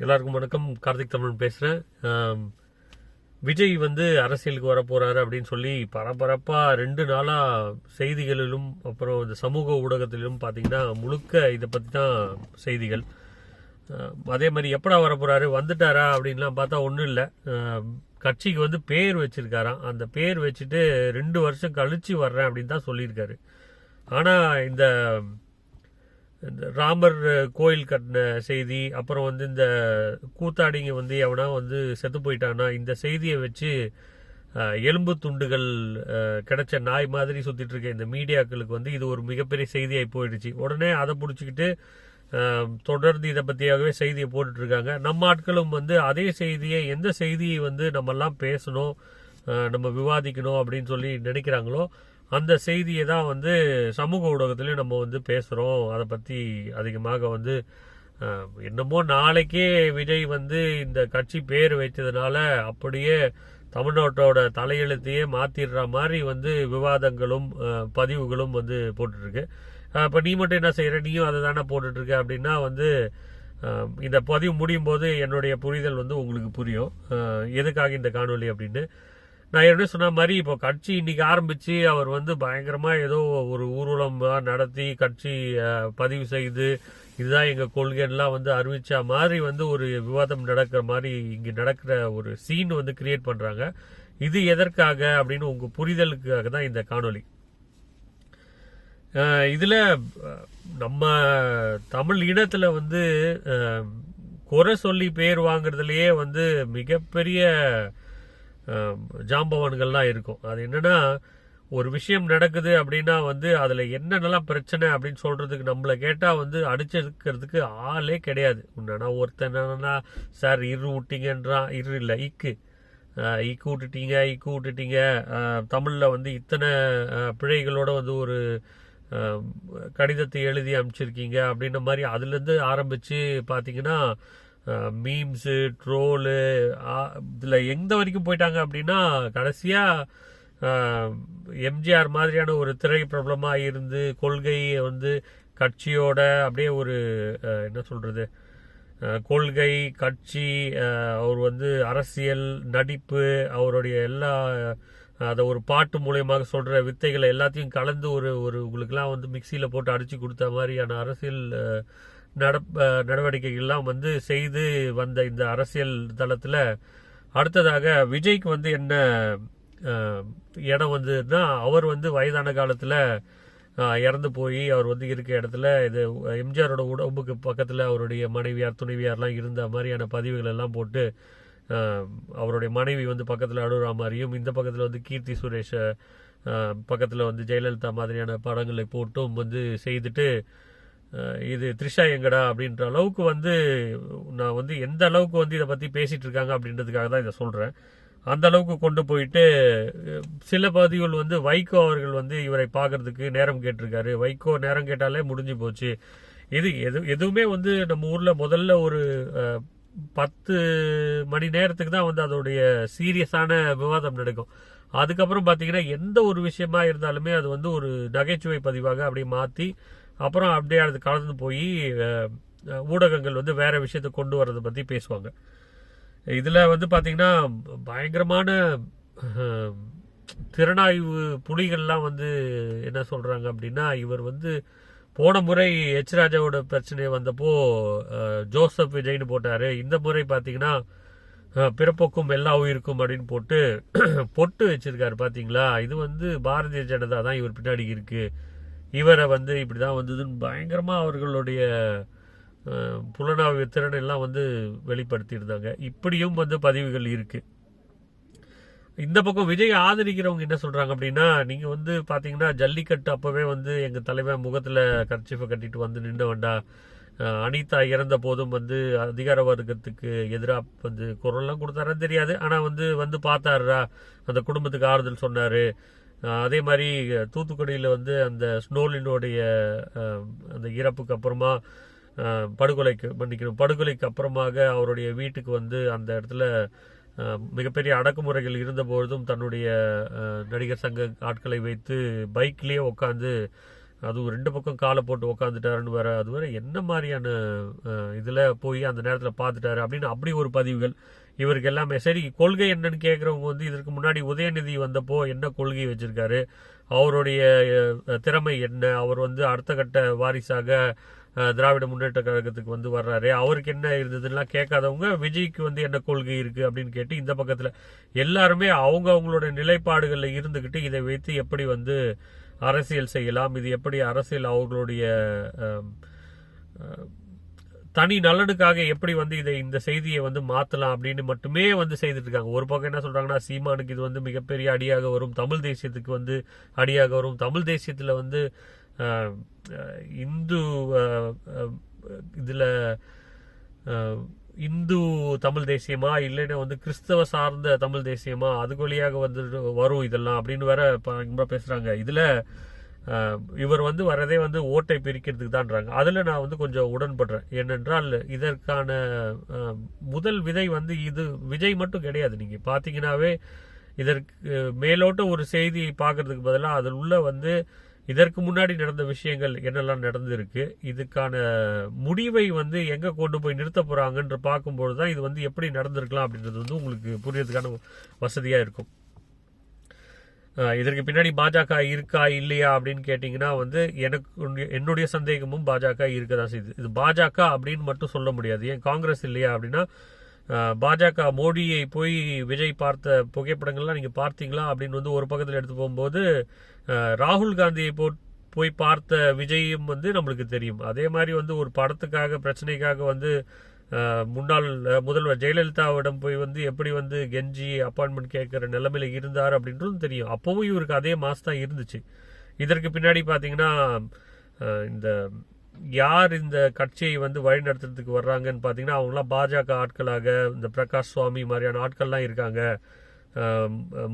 எல்லாருக்கும் வணக்கம். கார்த்திக் தமிழன் பேசுகிறேன் விஜய் வந்து அரசியலுக்கு வரப்போகிறாரு அப்படின்னு சொல்லி பரபரப்பாக ரெண்டு நாளாக செய்திகளிலும் அப்புறம் இந்த சமூக ஊடகத்திலும் பார்த்தீங்கன்னா முழுக்க இதை பற்றி தான் செய்திகள் அதே மாதிரி எப்படா வரப்போகிறாரு வந்துட்டாரா அப்படின்லாம் பார்த்தா ஒன்றும் இல்லை. கட்சிக்கு வந்து பேர் வச்சுருக்காராம். அந்த பேர் வச்சுட்டு ரெண்டு வருஷம் கழித்து வர்றேன் அப்படின்னு தான் சொல்லியிருக்காரு. ஆனால் இந்த இந்த ராமர் கோயில் கட்டின செய்தி அப்புறம் வந்து இந்த கூத்தாடிங்க வந்து எவனா வந்து செத்து போயிட்டானா இந்த செய்தியை வச்சு எலும்பு துண்டுகள் கிடைச்ச நாய் மாதிரி சுற்றிட்டு இருக்க இந்த மீடியாக்களுக்கு வந்து இது ஒரு மிகப்பெரிய செய்தியாகி போயிடுச்சு. உடனே அதை பிடிச்சிக்கிட்டு தொடர்ந்து இதை பற்றியாகவே செய்தியை போட்டுட்ருக்காங்க. நம்ம ஆட்களும் வந்து அதே செய்தியை எந்த செய்தியை வந்து நம்மெல்லாம் பேசணும் நம்ம விவாதிக்கணும் அப்படின்னு சொல்லி நினைக்கிறாங்களோ அந்த செய்தியை தான் வந்து சமூக ஊடகத்திலையும் நம்ம வந்து பேசுகிறோம் அதை பற்றி அதிகமாக வந்து என்னமோ நாளைக்கே விஜய் வந்து இந்த கட்சி பேர் வைத்ததுனால அப்படியே தமிழ்நாட்டோட தலையெழுத்தையே மாற்றிடுற மாதிரி வந்து விவாதங்களும் பதிவுகளும் வந்து போட்டுட்ருக்கு. இப்போ நீ மட்டும் என்ன செய்கிற நீயும் அதை தானே போட்டுட்ருக்க அப்படின்னா வந்து இந்த பதிவு முடியும் போது என்னுடைய புரிதல் வந்து உங்களுக்கு புரியும். எதுக்காக இந்த காணொளி அப்படின்னு? நான் ஏற்கனவே சொன்ன மாதிரி இப்போ கட்சி இன்னைக்கு ஆரம்பிச்சு அவர் வந்து பயங்கரமா ஏதோ ஒரு ஊர்வலம் நடத்தி கட்சி பதிவு செய்து இதுதான் எங்க கொள்கைலாம் வந்து அறிவிச்ச மாதிரி வந்து ஒரு விவாதம் நடக்கிற மாதிரி இங்க நடக்கிற ஒரு சீன் வந்து கிரியேட் பண்றாங்க. இது எதற்காக அப்படின்னு உங்க புரிதலுக்காக தான் இந்த காணொளி. இதுல நம்ம தமிழ் இனத்துல வந்து குறை சொல்லி பேர் வாங்குறதுலயே வந்து மிகப்பெரிய ஜாம்பவான்கள்லாம் இருக்கும். அது என்னன்னா ஒரு விஷயம் நடக்குது அப்படின்னா வந்து அதில் என்னென்னலாம் பிரச்சனை அப்படின்னு சொல்கிறதுக்கு நம்மளை கேட்டால் வந்து அடிச்சிருக்கிறதுக்கு ஆளே கிடையாது. உன்னா ஒருத்தன் என்னன்னா சார் இரு விட்டீங்கன்றான். இரு இல்லை இக்கு. இக்கு விட்டுட்டீங்க இக்கு விட்டுட்டீங்க. தமிழில் வந்து இத்தனை பிழைகளோடு பிழைகளோட வந்து ஒரு கடிதத்தை எழுதி அனுப்பிச்சிருக்கீங்க அப்படின்ற மாதிரி அதுலேருந்து ஆரம்பிச்சு பார்த்தீங்கன்னா மீம்ஸு ட்ரோலு இதில் எந்த வரைக்கும் போயிட்டாங்க அப்படின்னா கடைசியாக எம்ஜிஆர் மாதிரியான ஒரு திரை பிரபலமாக இருந்து கொள்கையை வந்து கட்சியோட அப்படியே ஒரு என்ன சொல்கிறது கொள்கை கட்சி அவர் வந்து அரசியல் நடிப்பு அவருடைய எல்லா அதை ஒரு பாட்டு மூலயமாக சொல்கிற வித்தைகளை எல்லாத்தையும் கலந்து ஒரு ஒரு உங்களுக்குலாம் வந்து மிக்சியில் போட்டு அடித்து கொடுத்த மாதிரியான அரசியல் நட நடவடிக்கைகள்லாம் வந்து செய்து வந்த இந்த அரசியல் தளத்தில் அடுத்ததாக விஜய்க்கு வந்து என்ன இடம் வந்ததுன்னா அவர் வந்து வயதான காலத்தில் இறந்து போய் அவர் வந்து இருக்க இடத்துல இது எம்ஜிஆரோட உடம்புக்கு பக்கத்தில் அவருடைய மனைவியார் துணைவியார்லாம் இருந்த மாதிரியான பதிவுகள் எல்லாம் போட்டு அவருடைய மனைவி வந்து பக்கத்தில் அழுகிற மாதிரியும் இந்த பக்கத்தில் வந்து கீர்த்தி சுரேஷ் பக்கத்தில் வந்து ஜெயலலிதா மாதிரியான படங்களை போட்டும் வந்து செய்துட்டு இது த்ரிஷா எங்கடா அப்படின்ற அளவுக்கு வந்து நான் வந்து எந்த அளவுக்கு வந்து இதை பற்றி பேசிகிட்டு இருக்காங்க அப்படின்றதுக்காக தான் இதை சொல்கிறேன் அந்த அளவுக்கு கொண்டு போயிட்டு சில பதிவுகள் வந்து வைகோ அவர்கள் வந்து இவரை பார்க்கறதுக்கு நேரம் கேட்டிருக்காரு. வைகோ நேரம் கேட்டாலே முடிஞ்சு போச்சு. இது எது எதுவுமே வந்து நம்ம ஊரில் முதல்ல ஒரு பத்து மணி நேரத்துக்கு தான் வந்து அதோடைய சீரியஸான விவாதம் நடக்கும். அதுக்கப்புறம் பார்த்தீங்கன்னா எந்த ஒரு விஷயமா இருந்தாலுமே அது வந்து ஒரு நகைச்சுவை பதிவாக அப்படியே மாற்றி அப்புறம் அப்படியே அது கலந்து போய் ஊடகங்கள் வந்து வேறு விஷயத்தை கொண்டு வர்றதை பற்றி பேசுவாங்க. இதில் வந்து பார்த்திங்கன்னா பயங்கரமான திறனாய்வு புலிகள்லாம் வந்து என்ன சொல்கிறாங்க அப்படின்னா இவர் வந்து போன முறை எச் ராஜாவோட பிரச்சனை வந்தப்போ ஜோசப் விஜய்னு போட்டார். இந்த முறை பார்த்தீங்கன்னா பிறப்போக்கும் எல்லா உயிருக்கும் அப்படின்னு போட்டு பொட்டு வச்சிருக்காரு பார்த்தீங்களா இது வந்து பாரதிய ஜனதா தான் இவர் பின்னாடி இருக்குது இவரை வந்து இப்படி தான் வந்ததுன்னு பயங்கரமாக அவர்களுடைய புலனாய்வு திறன் எல்லாம் வந்து வெளிப்படுத்தியிருந்தாங்க. இப்படியும் வந்து பதிவுகள் இருக்குது இந்த பக்கம் விஜய் ஆதரிக்கிறவங்க என்ன சொல்கிறாங்க அப்படின்னா நீங்கள் வந்து பார்த்தீங்கன்னா ஜல்லிக்கட்டு அப்போவே வந்து எங்கள் தலைவன் முகத்தில் கர்ச்சிஃபை கட்டிட்டு வந்து நின்று வேண்டா அனிதா இறந்த போதும் வந்து அதிகார வர்க்கத்துக்கு எதிராக வந்து குரல்லாம் கொடுத்தாரான்னு தெரியாது. ஆனால் வந்து வந்து பார்த்தாருடா அந்த குடும்பத்துக்கு ஆறுதல் சொன்னார். அதே மாதிரி தூத்துக்குடியில் வந்து அந்த ஸ்னோலினுடைய அந்த இறப்புக்கு அப்புறமா படுகொலைக்கு மன்னிக்கணும். படுகொலைக்கு அப்புறமாக அவருடைய வீட்டுக்கு வந்து அந்த இடத்துல மிகப்பெரிய அடக்குமுறைகள் இருந்தபொழுதும் தன்னுடைய நடிகர் சங்க ஆட்களை வைத்து பைக்லேயே உட்காந்து அதுவும் ரெண்டு பக்கம் காலை போட்டு உக்காந்துட்டாருன்னு வேற அது வேற என்ன மாதிரியான இதில் போய் அந்த நேரத்தில் பார்த்துட்டாரு அப்படின்னு அப்படி ஒரு பதிவுகள் இவருக்கு எல்லாமே சரி கொள்கை என்னன்னு கேட்குறவங்க வந்து இதற்கு முன்னாடி உதயநிதி வந்தப்போ என்ன கொள்கை வச்சுருக்காரு? அவருடைய திறமை என்ன? அவர் வந்து அடுத்த கட்ட வாரிசாக திராவிட முன்னேற்ற கழகத்துக்கு வந்து வர்றாரு. அவருக்கு என்ன இருந்ததுலாம் கேட்காதவங்க விஜய்க்கு வந்து என்ன கொள்கை இருக்குது அப்படின்னு கேட்டு இந்த பக்கத்தில் எல்லாருமே அவங்க அவங்களோட நிலைப்பாடுகளில் இருந்துக்கிட்டு இதை வைத்து எப்படி வந்து அரசியல் செய்யலாம்? இது எப்படி அரசியல் அவர்களுடைய தனி நலனுக்காக எப்படி வந்து இதை இந்த செய்தியை வந்து மாத்தலாம் அப்படின்னு மட்டுமே வந்து செய்துட்டு இருக்காங்க ஒரு பக்கம் என்ன சொல்றாங்கன்னா சீமானுக்கு இது வந்து மிகப்பெரிய அடியாக வரும் தமிழ் தேசியத்துக்கு வந்து அடியாக வரும். தமிழ் தேசியத்துல வந்து இந்து இதில் இதுல இந்து தமிழ் தேசியமா இல்லைன்னா வந்து கிறிஸ்தவ சார்ந்த தமிழ் தேசியமா அது வழியாக வந்து வரும் இதெல்லாம் அப்படின்னு வேற பயங்கரமா பேசுறாங்க. இதுல இவர் வந்து வரதே வந்து ஓட்டை பிரிக்கிறதுக்கு தான்றாங்க அதில் நான் வந்து கொஞ்சம் உடன்படுறேன். ஏனென்றால் இதற்கான முதல் விதை வந்து இது விஜய் மட்டும் கிடையாது. நீங்கள் பார்த்தீங்கனாவே இதற்கு மேலோட்ட ஒரு செய்தியை பார்க்கறதுக்கு பதிலாக அதில் உள்ள வந்து இதற்கு முன்னாடி நடந்த விஷயங்கள் என்னெல்லாம் நடந்திருக்கு இதுக்கான முடிவை வந்து எங்கே கொண்டு போய் நிறுத்த போகிறாங்கன்ற பார்க்கும்போது தான் இது வந்து எப்படி நடந்திருக்கலாம் அப்படின்றது வந்து உங்களுக்கு புரியறதுக்கான வசதியாக இருக்கும். இதற்கு பின்னாடி பாஜக இருக்கா இல்லையா அப்படின்னு கேட்டிங்கன்னா வந்து எனக்கு என்னுடைய சந்தேகமும் பாஜக இருக்க தான் செய்யுது இது பாஜக அப்படின்னு மட்டும் சொல்ல முடியாது. ஏன் காங்கிரஸ் இல்லையா அப்படின்னா பாஜக மோடியை போய் விஜய் பார்த்த புகைப்படங்கள்லாம் நீங்கள் பார்த்தீங்களா அப்படின்னு வந்து ஒரு பக்கத்தில் எடுத்து போகும்போது ராகுல் காந்தியை போ போய் பார்த்த விஜயும் வந்து நம்மளுக்கு தெரியும். அதே மாதிரி வந்து ஒரு படத்துக்காக பிரச்சனைக்காக வந்து முன்னாள் முதல்வர் ஜெயலலிதாவிடம் போய் வந்து எப்படி வந்து கெஞ்சி அப்பாயின்மெண்ட் கேட்குற நிலைமையில இருந்தார் அப்படின்றதும் தெரியும். அப்பவும் இவருக்கு அதே மாஸ் தான் இருந்துச்சு. இதற்கு பின்னாடி பார்த்தீங்கன்னா இந்த யார் இந்த கட்சியை வந்து வழிநடத்துறதுக்கு வர்றாங்கன்னு பார்த்தீங்கன்னா அவங்களாம் பாஜக ஆட்களாக இந்த பிரகாஷ் சுவாமி மாதிரியான ஆட்கள்லாம் இருக்காங்க.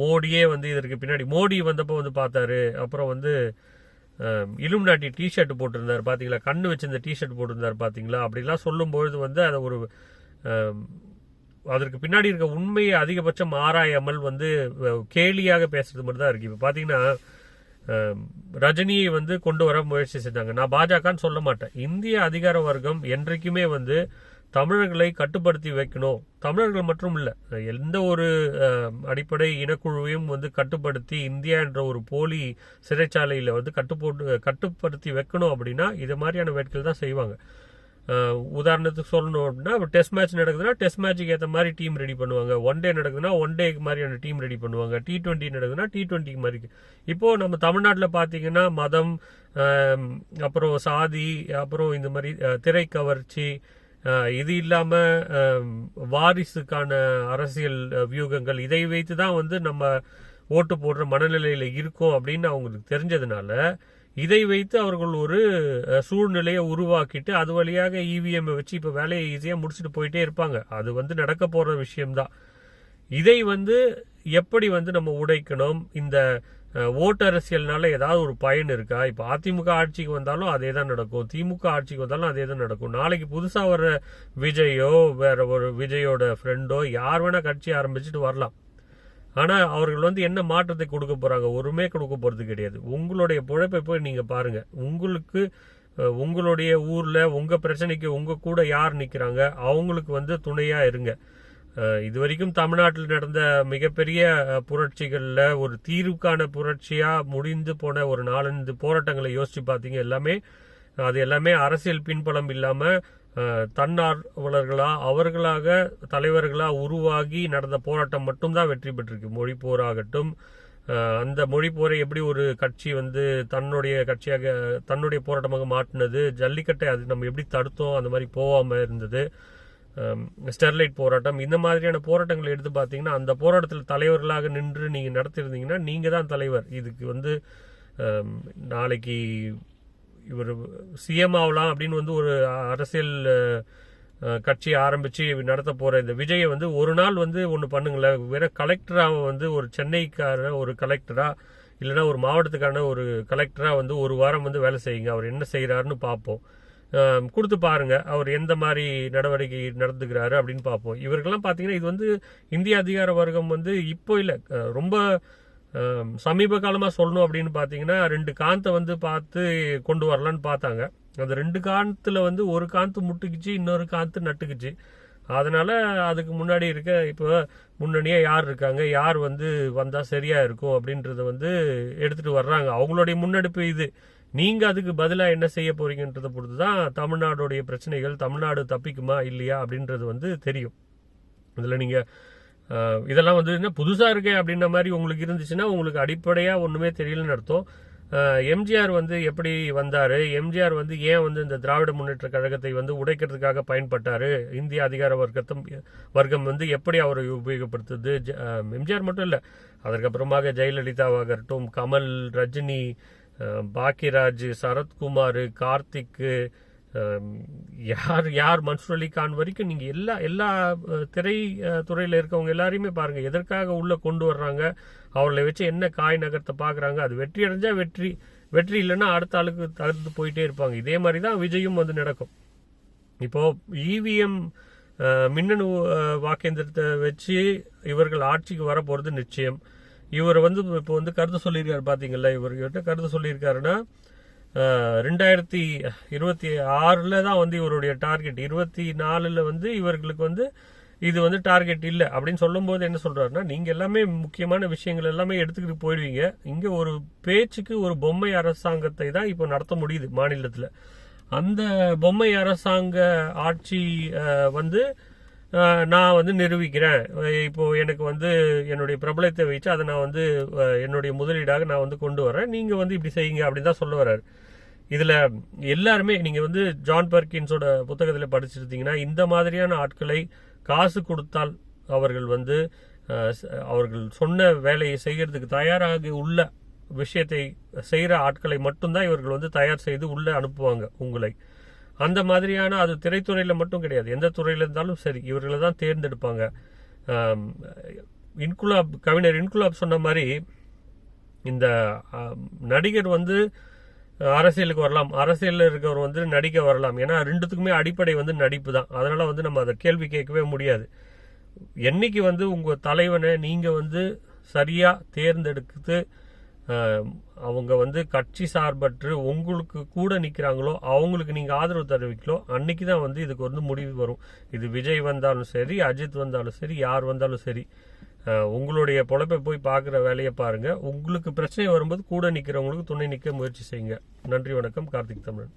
மோடியே வந்து இதற்கு பின்னாடி மோடி வந்தப்போ வந்து பார்த்தாரு. அப்புறம் வந்து இலுமினாட்டி டிஷர்ட் போட்டிருந்தார் பார்த்தீங்களா கண்ணு வச்சிருந்த டிஷர்ட் போட்டிருந்தார் பார்த்தீங்களா அப்படிலாம் சொல்லும்பொழுது வந்து அதை ஒரு அதற்கு பின்னாடி இருக்க உண்மையை அதிகபட்சம் ஆராயாமல் வந்து கேலியாக பேசுறது மாதிரி தான் இருக்கு. இப்போ பார்த்தீங்கன்னா ரஜினியை வந்து கொண்டு வர முயற்சி செஞ்சாங்க. நான் பாஜகன்னு சொல்ல மாட்டேன். இந்திய அதிகார வர்க்கம் என்றைக்குமே வந்து தமிழர்களை கட்டுப்படுத்தி வைக்கணும். தமிழர்கள் மட்டும் இல்லை எந்த ஒரு அடிப்படை இனக்குழுவையும் வந்து கட்டுப்படுத்தி இந்தியா என்ற ஒரு போலி சிறைச்சாலையில் வந்து கட்டுப்போட்டு கட்டுப்படுத்தி வைக்கணும் அப்படின்னா இது மாதிரியான வேட்கள் தான் செய்வாங்க. உதாரணத்துக்கு சொல்லணும் அப்படின்னா டெஸ்ட் மேட்ச் நடக்குதுன்னா டெஸ்ட் மேட்ச்சுக்கு ஏற்ற மாதிரி டீம் ரெடி பண்ணுவாங்க. ஒன் டே நடக்குதுன்னா ஒன் டேக்கு மாதிரியான டீம் ரெடி பண்ணுவாங்க. டி ட்வெண்ட்டி நடக்குதுன்னா டி டுவெண்ட்டி மாதிரி. இப்போது நம்ம தமிழ்நாட்டில் பார்த்தீங்கன்னா மதம் அப்புறம் சாதி அப்புறம் இந்த மாதிரி திரை கவர்ச்சி இது இல்லாமல் வாரிசுக்கான அரசியல் வியூகங்கள் இதை வைத்து தான் வந்து நம்ம ஓட்டு போடுற மனநிலையில் இருக்கோம் அப்படின்னு அவங்களுக்கு தெரிஞ்சதுனால இதை வைத்து அவர்கள் ஒரு சூழ்நிலையை உருவாக்கிட்டு அது வழியாக இவிஎம் வச்சு இப்போ வேலையை ஈஸியாக முடிச்சுட்டு போயிட்டே இருப்பாங்க. அது வந்து நடக்க போகிற விஷயம்தான். இதை வந்து எப்படி வந்து நம்ம உடைக்கணும்? இந்த ஓட்டு அரசியல்னால ஏதாவது ஒரு பயன் இருக்கா? இப்போ அதிமுக ஆட்சிக்கு வந்தாலும் அதே தான் நடக்கும். திமுக ஆட்சிக்கு வந்தாலும் அதே தான் நடக்கும். நாளைக்கு புதுசாக வர்ற விஜயோ வேற ஒரு விஜயோட ஃப்ரெண்டோ யார் வேணா கட்சி ஆரம்பிச்சுட்டு வரலாம். ஆனால் அவர்கள் வந்து என்ன மாற்றத்தை கொடுக்க போகிறாங்க ஒருமே கொடுக்க போகிறது கிடையாது. உங்களுடைய பிழைப்பை போய் நீங்கள் பாருங்கள் உங்களுக்கு உங்களுடைய ஊரில் உங்கள் பிரச்சனைக்கு உங்கள் கூட யார் நிற்கிறாங்க அவங்களுக்கு வந்து துணையாக இருங்க. இது வரைக்கும் தமிழ்நாட்டில் நடந்த மிகப்பெரிய புரட்சிகளில் ஒரு தீர்வுக்கான புரட்சியாக முடிந்து போன ஒரு நாலஞ்சு போராட்டங்களை யோசித்து பார்த்தீங்க. எல்லாமே அது எல்லாமே அரசியல் பின்பலம் இல்லாமல் தன்னார்வலர்களாக அவர்களாக தலைவர்களாக உருவாகி நடந்த போராட்டம் மட்டும்தான் வெற்றி பெற்றிருக்கு. மொழி போராகட்டும் அந்த மொழி போரை எப்படி ஒரு கட்சி வந்து தன்னுடைய கட்சியாக தன்னுடைய போராட்டமாக மாற்றினது ஜல்லிக்கட்டை அது நம்ம எப்படி தடுத்தோம் அந்த மாதிரி போகாம இருந்தது. ஸ்டெர்லைட் போராட்டம். இந்த மாதிரியான போராட்டங்களை எடுத்து பார்த்தீங்கன்னா அந்த போராட்டத்தில் தலைவர்களாக நின்று நீங்கள் நடத்திருந்தீங்கன்னா நீங்கள் தான் தலைவர். இதுக்கு வந்து நாளைக்கு இவர் சிஎம் ஆகலாம் அப்படின்னு வந்து ஒரு அரசியல் கட்சி ஆரம்பித்து நடத்த போகிற இந்த விஜயை வந்து ஒரு நாள் வந்து ஒன்று பண்ணுங்களேன் வேற கலெக்டராக வந்து ஒரு சென்னைக்கார ஒரு கலெக்டராக இல்லைன்னா ஒரு மாவட்டத்துக்கான ஒரு கலெக்டராக வந்து ஒரு வாரம் வந்து வேலை செய்யுங்க. அவர் என்ன செய்கிறாருன்னு பார்ப்போம். கொடுத்து பாருங்க அவர் எந்த மாதிரி நடவடிக்கை நடந்துக்கிறாரு அப்படின்னு பார்ப்போம். இவர்கள்லாம் பார்த்தீங்கன்னா இது வந்து இந்திய அதிகார வர்க்கம் வந்து இப்போ இல்லை ரொம்ப சமீப காலமாக சொல்லணும் அப்படின்னு பார்த்தீங்கன்னா ரெண்டு காந்தை வந்து பார்த்து கொண்டு வரலான்னு பார்த்தாங்க. அந்த ரெண்டு காந்தத்தில் வந்து ஒரு காந்து முட்டுக்குச்சு இன்னொரு காந்து நட்டுக்குச்சு. அதனால் அதுக்கு முன்னாடி இருக்க இப்போ முன்னணியே யார் இருக்காங்க யார் வந்து வந்தால் சரியாக இருக்கும் அப்படின்றத வந்து எடுத்துகிட்டு வர்றாங்க. அவங்களுடைய முன்னெடுப்பு இது. நீங்க அதுக்கு பதிலாக என்ன செய்ய போறீங்கன்றத பொறுத்து தான் தமிழ்நாடுடைய பிரச்சனைகள் தமிழ்நாடு தப்பிக்குமா இல்லையா அப்படின்றது வந்து தெரியும். இதில் நீங்கள் இதெல்லாம் வந்து என்ன புதுசாக இருக்கே அப்படின்ற மாதிரி உங்களுக்கு இருந்துச்சுன்னா உங்களுக்கு அடிப்படையாக ஒன்றுமே தெரியலன்னு அர்த்தம். எம்ஜிஆர் வந்து எப்படி வந்தார்? எம்ஜிஆர் வந்து ஏன் வந்து இந்த திராவிட முன்னேற்ற கழகத்தை வந்து உடைக்கிறதுக்காக பயன்பட்டார்? இந்திய அதிகார வர்க்கத்தம் வர்க்கம் வந்து எப்படி அவரை உபயோகப்படுத்துது? எம்ஜிஆர் மட்டும் இல்லை அதற்கப்புறமாக ஜெயலலிதாவாகட்டும் கமல் ரஜினி பாக்கியராஜ் சரத்குமார் கார்த்திக்கு யார் யார் மன்சூர் அலி கான் வரைக்கும் நீங்கள் எல்லா எல்லா திரை துறையில் இருக்கவங்க எல்லாரையுமே பாருங்கள் எதற்காக உள்ளே கொண்டு வர்றாங்க? அவர்களை வச்சு என்ன காய் நகரத்தை பார்க்குறாங்க அது வெற்றி அடைஞ்சால் வெற்றி வெற்றி இல்லைன்னா அடுத்த ஆளுக்கு தகுந்து போயிட்டே இருப்பாங்க. இதே மாதிரி தான் விஜயும் வந்து நடக்கும். இப்போது இவிஎம் மின்னணு வாக்கேந்திரத்தை வச்சு இவர்கள் ஆட்சிக்கு வர நிச்சயம். இவர் வந்து இப்போ வந்து கருத்து சொல்லியிருக்காரு பாத்தீங்களா? இவர்கிட்ட கருத்து சொல்லியிருக்காருன்னா ரெண்டாயிரத்தி இருபத்தி ஆறில் தான் வந்து இவருடைய டார்கெட். இருபத்தி நாலில் வந்து இவர்களுக்கு வந்து இது வந்து டார்கெட் இல்லை. அப்படின்னு சொல்லும்போது என்ன சொல்கிறாருன்னா நீங்கள் எல்லாமே முக்கியமான விஷயங்கள் எல்லாமே எடுத்துக்கிட்டு போயிடுவீங்க. இங்கே ஒரு பேச்சுக்கு ஒரு பொம்மை அரசாங்கத்தை தான் இப்போ நடத்த முடியுது மாநிலத்தில். அந்த பொம்மை அரசாங்க ஆட்சி வந்து நான் வந்து நிரூபிக்கிறேன். இப்போது எனக்கு வந்து என்னுடைய பிரபலத்தை வச்சு அதை நான் வந்து என்னுடைய முதலீடாக நான் வந்து கொண்டு வரேன். நீங்கள் வந்து இப்படி செய்யுங்க அப்படின்னு தான் சொல்ல வர்றாரு. இதில் எல்லாருமே நீங்கள் வந்து ஜான் பர்கின்ஸோட புத்தகத்தில் படிச்சிருந்தீங்கன்னா இந்த மாதிரியான ஆட்களை காசு கொடுத்தால் அவர்கள் வந்து அவர்கள் சொன்ன வேலையை செய்கிறதுக்கு தயாராக உள்ள விஷயத்தை செய்கிற ஆட்களை மட்டும்தான் இவர்கள் வந்து தயார் செய்து உள்ளே அனுப்புவாங்க உங்களை. அந்த மாதிரியான அது திரைத்துறையில் மட்டும் கிடையாது. எந்த துறையில் இருந்தாலும் சரி இவர்களை தான் தேர்ந்தெடுப்பாங்க. இன்குலாப் கவிஞர் இன்குலாப் சொன்ன மாதிரி இந்த நடிகர் வந்து அரசியலுக்கு வரலாம். அரசியலில் இருக்கவர் வந்து நடிக்க வரலாம். ஏன்னா ரெண்டுத்துக்குமே அடிப்படை வந்து நடிப்பு தான். அதனால் வந்து நம்ம அதை கேள்வி கேட்கவே முடியாது. என்னைக்கு வந்து உங்கள் தலைவனை நீங்கள் வந்து சரியாக தேர்ந்தெடுத்து அவங்க வந்து கட்சி சார்பற்று உங்களுக்கு கூட நிற்கிறாங்களோ அவங்களுக்கு நீங்கள் ஆதரவு தெரிவிக்கலோ அன்னைக்கு தான் வந்து இதுக்கு வந்து முடிவு வரும். இது விஜய் வந்தாலும் சரி அஜித் வந்தாலும் சரி யார் வந்தாலும் சரி. உங்களுடைய பொழப்பை போய் பார்க்குற வேலையை பாருங்கள் உங்களுக்கு பிரச்சனை வரும்போது கூட நிற்கிறவங்களுக்கு துணை நிற்க முயற்சி செய்யுங்க. நன்றி வணக்கம். கார்த்திக் தமிழன்.